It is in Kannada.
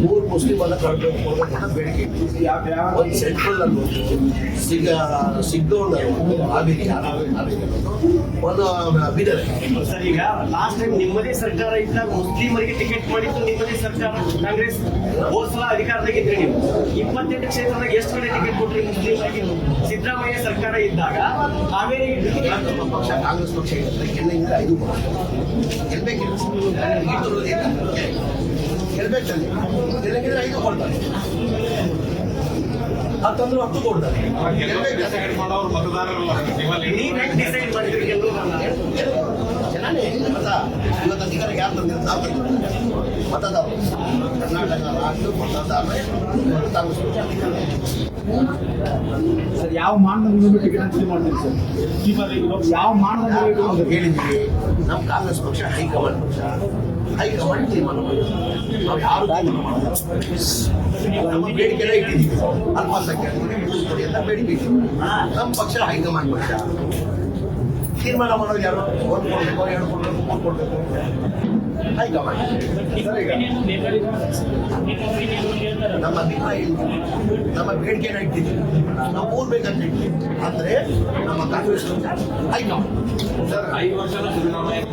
ಮೂರು ಮುಸ್ಲಿಂ ಅನ್ನ ಕರ್ಕೊಂಡು ಕೊಡ್ಬೇಕಂತ ಬೇಡಿಕೆ ಒಂದು ಸೆಂಟ್ರಲ್ ಒಂದು ಸಿಗ ಸಿಗ್ದೋಣ ಹಾವೇರಿ ಹಾವೇರಿ ಒಂದು ಬೀದರ್. ಸರ್ ಈಗ ಲಾಸ್ಟ್ ಟೈಮ್ ನಿಮ್ಮದೇ ಸರ್ಕಾರ ಇದ್ದಾಗ ಮುಸ್ಲಿಮರಿಗೆ ಟಿಕೆಟ್ ಮಾಡಿದ್ದು ನಿಮ್ಮದೇ ಸರ್ಕಾರ. ಕಾಂಗ್ರೆಸ್ ಹೋದ್ ಸಲ ಅಧಿಕಾರದಾಗಿದ್ರಿ ನೀವು. ಇಪ್ಪತ್ತೆಂಟು ಕ್ಷೇತ್ರದಾಗ ಎಷ್ಟು ಕಡೆ ಟಿಕೆಟ್ ಕೊಟ್ರಿ ಮುಸ್ಲಿಮರಿಗೆ? ಸಿದ್ದರಾಮಯ್ಯ ಸರ್ಕಾರ ಇದ್ದಾಗ ಹಾವೇರಿ ಪಕ್ಷ ಕಾಂಗ್ರೆಸ್ ಪಕ್ಷ ಗೆಲ್ಲಿಂದ ಐದು ಪಕ್ಷ ಗೆಲ್ಬೇಕಿಲ್ಲ. ಗೆಲ್ಲಂಗಿದ್ರೆ ಐದು ಕೊಡ್ತಾರೆ. ಹತ್ತಂದ್ರೆ ಹತ್ತು ಕೊಡ್ತಾರೆ. ಜನನೇ ಮತ ಇವತ್ತು ಅಧಿಕಾರ ಯಾರು ತಂದಿರ್ತಾರೆ ಮತದಾರರು ಕರ್ನಾಟಕ ರಾಷ್ಟ್ರ ಮತದಾರರೇ ಅಧಿಕಾರ. ಸರ್ ಯಾವ ಮಾನದಂಡ ಟಿಕೆಟ್ ಹಂಚಿಕೆ ಮಾಡ್ತೀರಿ ಸರ್? ಯಾವ ಮಾನದಂಡ ಇಟ್ಕೊಂಡು ನಮ್ಮ ಕಾಂಗ್ರೆಸ್ ಪಕ್ಷ ಹೈಕಮಾಂಡ್ ಪಕ್ಷ. ಹೈಕಮಾಂಡ್ ತೀರ್ಮಾನ ನಾವು ಯಾರು ತೀರ್ಮಾನ ಮಾಡಲ್ಲ. ನಮ್ಮ ಬೇಡಿಕೆನ ಇಟ್ಟಿದ್ದೀವಿ. ಅಲ್ಪಸಂಖ್ಯಾತರಿಗೆ ಎಲ್ಲ ಬೇಡಿಕೆ ನಮ್ಮ ಪಕ್ಷ ಹೈಕಮಾಂಡ್ ಪಕ್ಷ. ತೀರ್ಮಾನ ಮಾಡೋದು ಯಾರು? ಒಂದು ಕೊಡಬೇಕು ಎರಡು ಕೊಡಬೇಕು ಮೂರು ಕೊಡಬೇಕು. ಹೈಕಮಾಂಡ್. ನಮ್ಮ ದಿನ ಇಲ್ಲ ನಮ್ಮ ಬೇಡಿಕೆನ ಇಟ್ಟಿದ್ದೀವಿ. ನಾವು ಓದ್ಬೇಕಂತ ಇಟ್ಟಿದ್ದೀವಿ. ಅಂದ್ರೆ ನಮ್ಮ ಕಾಂಗ್ರೆಸ್ ಪಕ್ಷ ಸರ್ ಐದು ಚುನಾವಣೆ